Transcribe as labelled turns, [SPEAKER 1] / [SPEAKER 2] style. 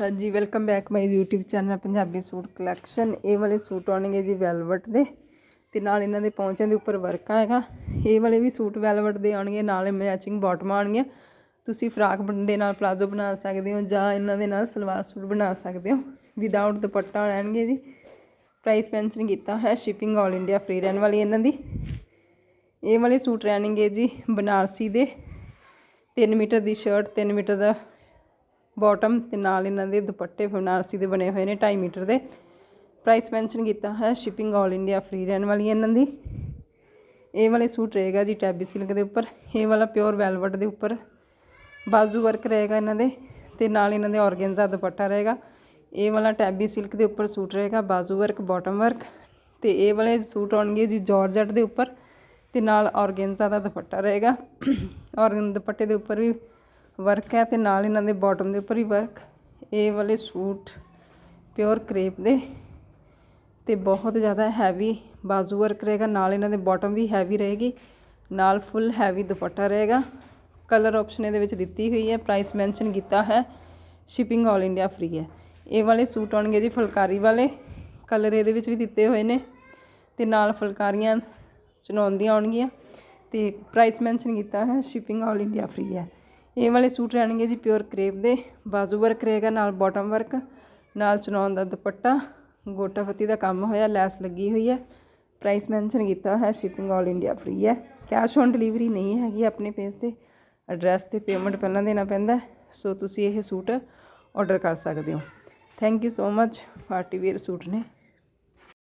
[SPEAKER 1] ਹਾਂਜੀ welcome back my YouTube channel Punjabi suit collection ਇਹ ਵਾਲੇ ਸੂਟ ਆਉਣਗੇ ਜੀ ਵੈਲਵਟ ਦੇ ਤੇ ਨਾਲ ਇਹਨਾਂ ਦੇ ਪੌਂਚਿਆਂ ਦੇ ਉੱਪਰ ਵਰਕ ਆਏਗਾ ਇਹ ਵਾਲੇ ਵੀ ਸੂਟ ਵੈਲਵਟ ਦੇ ਆਉਣਗੇ, ਨਾਲ ਮੈਚਿੰਗ ਬਾਟਮ ਆਉਣਗੀਆਂ ਤੁਸੀਂ ਫਰਾਕ ਬਣ- ਦੇ ਨਾਲ ਪਲਾਜ਼ੋ ਬਣਾ ਸਕਦੇ ਹੋ ਜਾਂ ਇਹਨਾਂ ਦੇ ਨਾਲ ਸਲਵਾਰ ਸੂਟ ਬਣਾ ਸਕਦੇ ਹੋ। ਵਿਦਆਊਟ ਦੁਪੱਟਾ ਰਹਿਣਗੇ ਜੀ। ਪ੍ਰਾਈਸ ਮੈਂਸ਼ਨ ਕੀਤਾ ਹੈ ਸ਼ਿਪਿੰਗ ਆਲ ਇੰਡੀਆ ਫ੍ਰੀ ਰਹਿਣ ਵਾਲੀ ਇਹਨਾਂ ਦੀ। ਇਹ ਵਾਲੇ ਸੂਟ ਰਹਿਣਗੇ ਜੀ ਬਨਾਰਸੀ ਦੇ। 3 ਮੀਟਰ ਦੀ ਸ਼ਰਟ 3 ਮੀਟਰ ਦਾ ਬਾਟਮ ਤੇ ਨਾਲ ਇਹਨਾਂ ਦੇ ਦੁਪੱਟੇ ਬਨਾਰਸੀ ਦੇ ਬਣੇ ਹੋਏ ਨੇ 2.5 ਮੀਟਰ ਦੇ। ਪ੍ਰਾਈਸ ਮੈਂਸ਼ਨ ਕੀਤਾ ਹੈ ਸ਼ਿਪਿੰਗ ਆਲ ਇੰਡੀਆ ਫ੍ਰੀ ਰਹਿਣ ਵਾਲੀ ਹੈ ਇਹਨਾਂ ਦੀ। ਇਹ ਵਾਲੇ ਸੂਟ ਰਹੇਗਾ ਜੀ ਟੈਬੀ ਸਿਲਕ ਦੇ ਉੱਪਰ। ਇਹ ਵਾਲਾ ਪਿਓਰ ਵੈਲਵਟ ਦੇ ਉੱਪਰ ਬਾਜ਼ੂ ਵਰਕ ਰਹੇਗਾ ਇਹਨਾਂ ਦੇ ਤੇ ਨਾਲ ਇਹਨਾਂ ਦੇ ਔਰਗੈਂਜ਼ਾ ਦੁਪੱਟਾ ਰਹੇਗਾ। ਇਹ ਵਾਲਾ ਟੈਬੀ ਸਿਲਕ ਦੇ ਉੱਪਰ ਸੂਟ ਰਹੇਗਾ, ਬਾਜ਼ੂ ਵਰਕ ਬਾਟਮ ਵਰਕ ਤੇ ਇਹ ਵਾਲੇ ਸੂਟ ਆਉਣਗੇ ਜੀ ਜਾਰਜਟ ਦੇ ਉੱਪਰ ਤੇ ਨਾਲ ਔਰਗੈਂਜ਼ਾ ਦਾ ਦੁਪੱਟਾ ਰਹੇਗਾ। ਔਰ ਦੁਪੱਟੇ ਦੇ ਉੱਪਰ ਵੀ ਵਰਕ ਹੈ ਤੇ ਨਾਲ ਇਹਨਾਂ ਦੇ ਬਾਟਮ ਦੇ ਉੱਪਰ ਵੀ ਵਰਕ ਇਹ ਵਾਲੇ ਸੂਟ ਪਿਓਰ ਕਰੇਪ ਦੇ ਤੇ ਬਹੁਤ ਜ਼ਿਆਦਾ ਹੈਵੀ ਬਾਜ਼ੂ ਵਰਕ ਰਹੇਗਾ। ਨਾਲ ਇਹਨਾਂ ਦੇ ਬਾਟਮ ਵੀ ਹੈਵੀ ਰਹੇਗੀ। ਨਾਲ ਫੁੱਲ ਹੈਵੀ ਦੁਪੱਟਾ ਰਹੇਗਾ। ਕਲਰ ਆਪਸ਼ਨ ਇਹਦੇ ਵਿੱਚ ਦਿੱਤੀ ਹੋਈ ਹੈ। ਪ੍ਰਾਈਸ ਮੈਂਸ਼ਨ ਕੀਤਾ ਹੈ। ਸ਼ਿਪਿੰਗ ਆਲ ਇੰਡੀਆ ਫ੍ਰੀ ਹੈ। ਇਹ ਵਾਲੇ ਸੂਟ ਆਉਣਗੇ ਜੀ ਫੁਲਕਾਰੀ ਵਾਲੇ। ਕਲਰ ਇਹਦੇ ਵਿੱਚ ਵੀ ਦਿੱਤੇ ਹੋਏ ਨੇ। ਤੇ ਨਾਲ ਫੁਲਕਾਰੀਆਂ ਚੁਣਾਉਂਦੀਆਂ ਆਉਣਗੀਆਂ। ਤੇ ਪ੍ਰਾਈਸ ਮੈਂਸ਼ਨ ਕੀਤਾ ਹੈ। ਸ਼ਿਪਿੰਗ ਆਲ ਇੰਡੀਆ ਫ੍ਰੀ ਹੈ। ਇਹ ਵਾਲੇ ਸੂਟ ਰਹਿਣਗੇ ਜੀ ਪਿਓਰ ਕਰੇਪ ਦੇ, ਬਾਜ਼ੂ ਵਰਕ ਰਹੇਗਾ, ਨਾਲ ਬਾਟਮ ਵਰਕ ਨਾਲ ਚੁਣਾਉਣ ਦਾ ਦੁਪੱਟਾ, ਗੋਟਾ ਪੱਤੀ ਦਾ ਕੰਮ ਹੋਇਆ, ਲੈਸ ਲੱਗੀ ਹੋਈ ਹੈ। ਪ੍ਰਾਈਸ ਮੈਂਸ਼ਨ ਕੀਤਾ ਹੈ ਸ਼ਿਪਿੰਗ ਆਲ ਇੰਡੀਆ ਫ੍ਰੀ ਹੈ। ਕੈਸ਼ ਔਨ ਡਿਲੀਵਰੀ ਨਹੀਂ ਹੈਗੀ ਆਪਣੇ ਪੇਜ ਤੇ ਐਡਰੈਸ ਤੇ ਪੇਮੈਂਟ ਪਹਿਲਾਂ ਦੇਣਾ ਪੈਂਦਾ ਸੋ ਤੁਸੀਂ ਇਹ ਸੂਟ ਆਰਡਰ ਕਰ ਸਕਦੇ ਹੋ। Thank you so much party wear suit ਨੇ।